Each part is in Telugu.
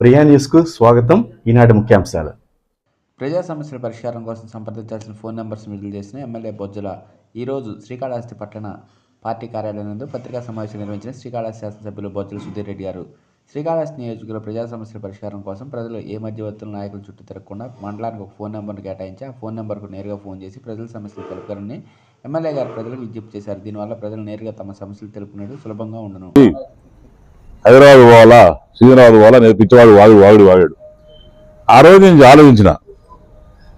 ప్రియా న్యూస్కు స్వాగతం. ఈనాటి ముఖ్యాంశాలు. ప్రజా సమస్యల పరిష్కారం కోసం సంప్రదించాల్సిన ఫోన్ నెంబర్స్ విడుదల చేసిన ఎమ్మెల్యే బొజ్జల ఈరోజు శ్రీకాళహస్తి పట్టణ పార్టీ కార్యాలయం నందు పత్రికా సమావేశం నిర్వహించిన శ్రీకాళహస్తి శాసనసభ్యులు బొజ్జల సుధీర్ రెడ్డి గారు. శ్రీకాళహస్తి నియోజకవర్గ ప్రజా సమస్యల పరిష్కారం కోసం ప్రజలు ఏ మధ్యవర్తుల నాయకుల చుట్టూ తిరగకుండా మండలానికి ఒక ఫోన్ నెంబర్ను కేటాయించి ఆ ఫోన్ నెంబర్కు నేరుగా ఫోన్ చేసి ప్రజల సమస్యలు తెలుపుతారని ఎమ్మెల్యే గారు ప్రజలకు విజ్ఞప్తి చేశారు. దీనివల్ల ప్రజలు నేరుగా తమ సమస్యలు తెలుపుకునేది సులభంగా ఉండను. హైదరాబాద్ పోవాలా? సికింద్రాబాద్ పోవాలా? నేను పిచ్చివాడు వాడు వాడు వాడాడు. ఆ రోజు నేను ఆలోచించిన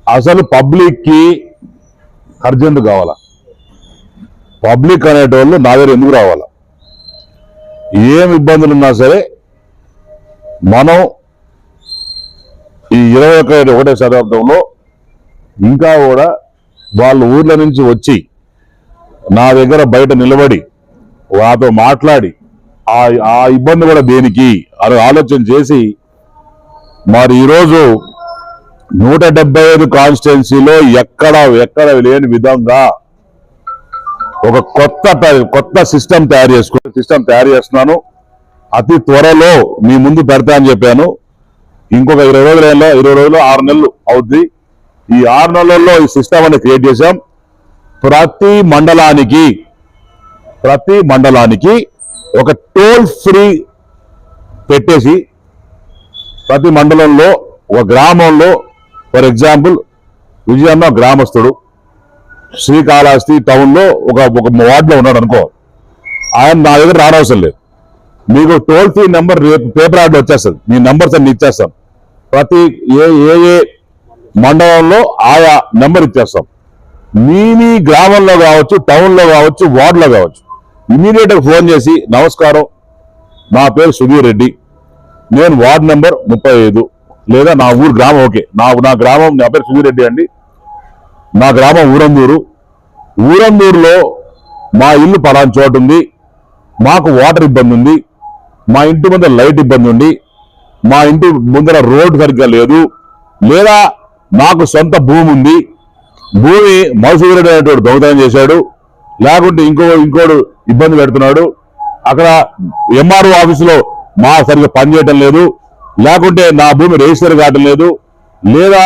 అసలు పబ్లిక్కి అర్జెంటు కావాలా? పబ్లిక్ అనేటోళ్ళు నా దగ్గర ఎందుకు రావాలా? ఏం ఇబ్బందులు ఉన్నా సరే మనం ఈ ఇరవై ఒక ఒకటే శతాబ్దంలో ఇంకా కూడా వాళ్ళ ఊర్ల నుంచి వచ్చి నా దగ్గర బయట నిలబడి వాతో మాట్లాడి ఆ ఇబ్బంది కూడా దేనికి? అని ఆలోచన చేసి మరి ఈరోజు నూట డెబ్బై ఐదు కాన్స్టిట్యున్సీలో ఎక్కడ ఎక్కడ లేని విధంగా ఒక కొత్త కొత్త సిస్టమ్ తయారు చేసుకుని సిస్టమ్ తయారు చేస్తున్నాను. అతి త్వరలో మీ ముందు పెడతా అని చెప్పాను. ఇంకొక ఇరవై రోజులలో ఇరవై రోజులు ఆరు నెలలు అవుద్ది. ఈ ఆరు నెలల్లో ఈ సిస్టమ్ అనేది క్రియేట్ చేశాం. ప్రతి మండలానికి ప్రతి మండలానికి ఒక టోల్ ఫ్రీ పెట్టేసి ప్రతి మండలంలో ఒక గ్రామంలో ఫర్ ఎగ్జాంపుల్ విజయన్న గ్రామస్తుడు. శ్రీకాళహస్తి టౌన్లో ఒక ఒక వార్డులో ఉన్నాడు అనుకో. ఆయన నా దగ్గర రానవసరం లేదు. మీకు టోల్ ఫ్రీ నెంబర్ రేపు పేపర్ యాడ్లో వచ్చేస్తుంది. మీ నెంబర్స్ అన్ని ఇచ్చేస్తాం. ప్రతి ఏ ఏ ఏ మండలంలో ఆయా నెంబర్ ఇచ్చేస్తాం. మీ మీ గ్రామంలో కావచ్చు టౌన్లో కావచ్చు వార్డులో కావచ్చు. ఇమీడియట్గా ఫోన్ చేసి నమస్కారం నా పేరు సుధీర్ రెడ్డి. నేను వార్డ్ నెంబర్ ముప్పై ఐదు. లేదా నా ఊరు గ్రామం ఓకే. నా నా గ్రామం నా పేరు సుధీర్ రెడ్డి అండి. నా గ్రామం ఊరందూరు. ఊరందూరులో మా ఇల్లు పలానా చోటు ఉంది. మాకు వాటర్ ఇబ్బంది ఉంది. మా ఇంటి ముందర లైట్ ఇబ్బంది ఉంది. మా ఇంటి ముందర రోడ్డు సరిగ్గా లేదు. లేదా నాకు సొంత భూమి ఉంది. భూమి మధుసూరుడు అనేటువంటి దొంగతనం చేశాడు. లేకుంటే ఇంకో ఇంకోడు ఇబ్బంది పెడుతున్నాడు. అక్కడ ఎంఆర్ఓ ఆఫీసులో మా సరిగ్గా పనిచేయటం లేదు. లేకుంటే నా భూమి రిజిస్టర్ కావటం లేదు. లేదా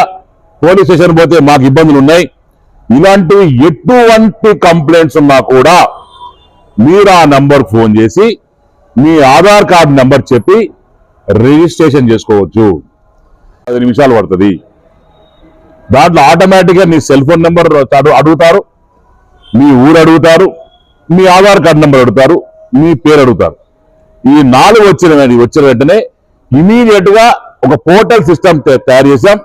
పోలీస్ స్టేషన్ పోతే మాకు ఇబ్బందులు ఉన్నాయి. ఇలాంటివి ఎటువంటి కంప్లైంట్స్ ఉన్నా కూడా మీరు ఆ నంబర్ ఫోన్ చేసి మీ ఆధార్ కార్డు నంబర్ చెప్పి రిజిస్ట్రేషన్ చేసుకోవచ్చు. పది నిమిషాలు పడుతుంది. దాంట్లో ఆటోమేటిక్గా నీ సెల్ ఫోన్ నెంబర్ అడుగుతారు. మీ ఊరు అడుగుతారు మీ ఆధార్ కార్డు నెంబర్ అడుగుతారు మీ పేరు అడుగుతారు. ఈ నాలుగు వచ్చిన వచ్చిన వెంటనే ఇమీడియట్గా ఒక పోర్టల్ సిస్టమ్ తయారు చేశాం.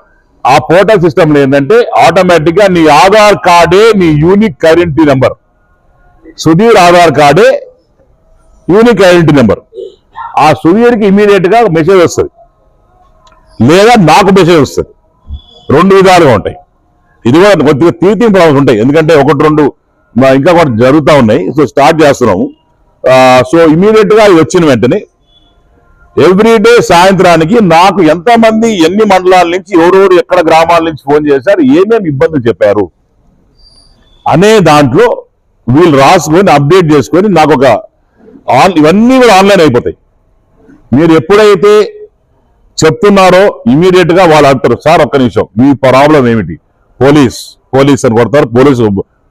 ఆ పోర్టల్ సిస్టమ్ ఏంటంటే ఆటోమేటిక్గా నీ ఆధార్ కార్డే నీ unique identity number Sudheer Aadhaar కార్డే unique identity number ఆ సుధీర్కి ఇమీడియట్గా మెసేజ్ వస్తుంది. లేదా నాకు మెసేజ్ వస్తుంది. రెండు విధాలుగా ఉంటాయి. ఇది కూడా కొద్దిగా తీర్థింపు ఉంటాయి. ఎందుకంటే ఒకటి రెండు ఇంకా కూడా జరుగుతూ ఉన్నాయి. సో స్టార్ట్ చేస్తున్నాము. సో ఇమీడియట్గా వచ్చిన వెంటనే ఎవ్రీ డే సాయంత్రానికి నాకు ఎంతమంది ఎన్ని మండలాల నుంచి ఎవరెవరు ఎక్కడ గ్రామాల నుంచి ఫోన్ చేశారు ఏమేమి ఇబ్బందులు చెప్పారు అనే దాంట్లో వీళ్ళు రాసుకొని అప్డేట్ చేసుకొని నాకు ఒక ఆన్ ఇవన్నీ కూడా ఆన్లైన్ అయిపోతాయి. మీరు ఎప్పుడైతే చెప్తున్నారో ఇమీడియట్గా వాళ్ళు అంటారు సార్ ఒక్క నిమిషం మీ ప్రాబ్లం ఏమిటి? పోలీస్ పోలీస్ అని కొడతారు పోలీసు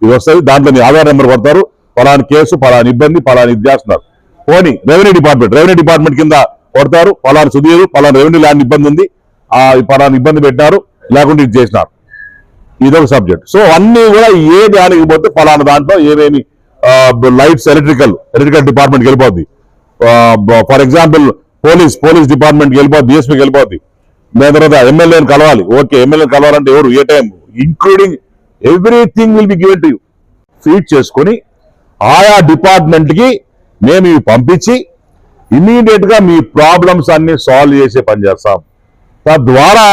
ఇది వస్తుంది దాంట్లో మీ ఆధార్ నెంబర్ కొడతారు పలాని కేసు పలాని ఇబ్బంది పలాని ఇది చేస్తున్నారు. పోనీ రెవెన్యూ డిపార్ట్మెంట్ రెవెన్యూ డిపార్ట్మెంట్ కింద కొడతారు పలాని సుధీరు పలాని రెవెన్యూ ల్యాండ్ ఇబ్బంది ఉంది ఆ పలాని ఇబ్బంది పెట్టారు లేకుంటే ఇది చేసినారు. ఇదొక సబ్జెక్ట్. సో అన్ని కూడా ఏ దానికి పోతే పలానా దాంట్లో ఏమేమి లైట్స్ ఎలక్ట్రికల్ ఎలక్ట్రికల్ డిపార్ట్మెంట్కి వెళ్ళిపోద్ది. ఫర్ ఎగ్జాంపుల్ పోలీస్ పోలీస్ డిపార్ట్మెంట్కి వెళ్ళిపోద్ది డిఎస్పీకి వెళ్ళిపోద్ది. దాని తర్వాత ఎమ్మెల్యేని కలవాలి ఓకే ఎమ్మెల్యేని కలవాలంటే ఎవరు? ఏ time? Including everything will be given to you feed చేసుకొని ఆయా డిపార్ట్మెంట్కి మేము ఇవి పంపించి ఇమీడియట్గా మీ ప్రాబ్లమ్స్ అన్ని సాల్వ్ చేసే పని చేస్తాం. తద్వారా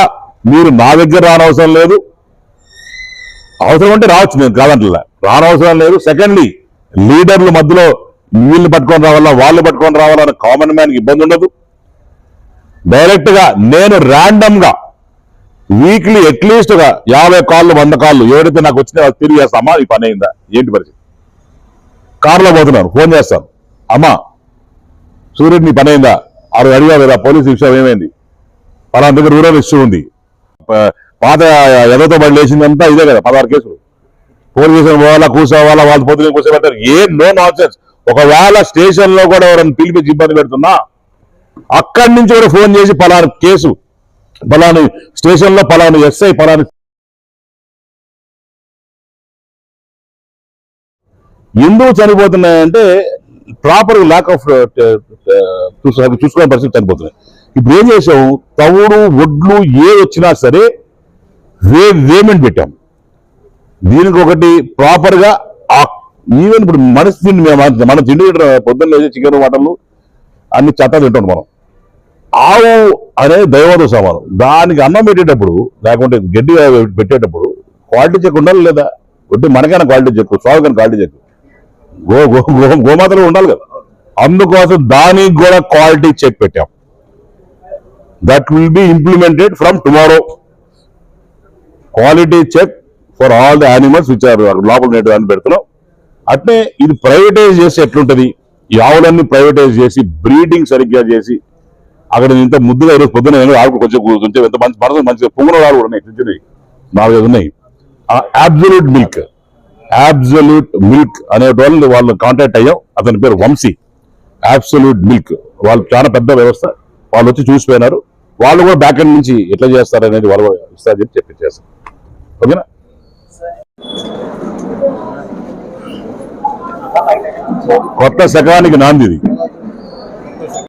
మీరు నా దగ్గర రానవసరం లేదు. అవసరం అంటే రావచ్చు నేను కాదంటలే. రానవసరం లేదు. సెకండ్లీ లీడర్ల మధ్యలో వీళ్ళు పట్టుకొని రావాలా వాళ్ళు పట్టుకొని రావాలన్న కామన్ మ్యాన్కి ఇబ్బంది ఉండదు. డైరెక్ట్గా నేను ర్యాండమ్గా వీక్లీ అట్లీస్ట్ ఒక యాభై కాళ్ళు వంద కాళ్ళు ఎవరైతే నాకు వచ్చినా వాళ్ళకి తిరిగి చేస్తామా ఈ పని అయిందా? ఏంటి పరిస్థితి? కారులో పోతున్నాను ఫోన్ చేస్తాను. అమ్మా సూర్యుడు నీ పని అయిందా? ఆరు అడిగా కదా పోలీసు విషయం ఏమైంది? పలానా దగ్గర రూరల్ ఇష్యూ ఉంది. పాత ఎదతో బడి లేచిందంతా ఇదే కదా పదహారు కేసులు. పోలీస్ స్టేషన్ పోవాలా కూర్చోవాలా వాళ్ళు పొద్దున కూర్చోబెట్టారు. ఏ నో నాన్సెన్స్. ఒకవేళ స్టేషన్లో కూడా ఎవరైనా పిలిపించి ఇబ్బంది పెడుతున్నా అక్కడి నుంచి కూడా ఫోన్ చేసి పలానా కేసు పలాని స్టేషన్లో పలాని ఎస్ఐ పలాని ఎందుకు చనిపోతున్నాయంటే proper lack uh, uh, of చూసుకునే పరిస్థితి చనిపోతున్నాయి. ఇప్పుడు ఏం చేసాము తవుడు ఒడ్లు ఏ వచ్చినా సరే వే వేమెంట్ పెట్టాం దీనికి ఒకటి ప్రాపర్గా ఈవెన్ ఇప్పుడు మనిషి తిండి మేము మన తిండి పొద్దున్న చికెన్ మటన్లు అన్ని చెత్త తింటాం మనం. ఆవు అనేది దైవత సమానం. దానికి అన్నం పెట్టేటప్పుడు లేకుంటే గడ్డి పెట్టేటప్పుడు క్వాలిటీ చెక్ ఉండాలి లేదా? ఒట్టి మనకైనా quality check స్వామికైనా quality check. Go go go గోమాతలో ఉండాలి కదా. అందుకోసం దానికి కూడా క్వాలిటీ చెక్ పెట్టాం. That will be implemented from tomorrow quality check for all the animals which are లోపల నేటి అని పెడుతున్నాం. అట్నే ఇది ప్రైవేటైజ్ చేసి ఎట్లుంటది? ఈ ఆవులన్నీ ప్రైవేటైజ్ చేసి బ్రీడింగ్ సరిగ్గా చేసి అక్కడ ఇంత ముద్దుగా ఈరోజు పొద్దున నేను కొంచెం కూర్చుంటే ఎంత మంచి మనసు మంచిగా పొంగున ఆవులు కూడా ఉన్నాయి చిన్నవి. నాలుగైదు ఉన్నాయి. అబ్జల్యూట్ మిల్క్ అబ్జల్యూట్ మిల్క్ అనే వాళ్ళు వాళ్ళు కాంటాక్ట్ అయ్యాం. అతని పేరు వంశీ. అబ్సల్యూట్ మిల్క్ వాళ్ళు చాలా పెద్ద వ్యవస్థ. వాళ్ళు వచ్చి చూసిపోయినారు. వాళ్ళు కూడా బ్యాక్ ఎండ్ నుంచి ఎట్లా చేస్తారు అనేది వాళ్ళు కూడా ఇస్తారని చెప్పి చెప్పించేస్తారు ఓకేనా? కొత్త శకానికి నాంది ఇది.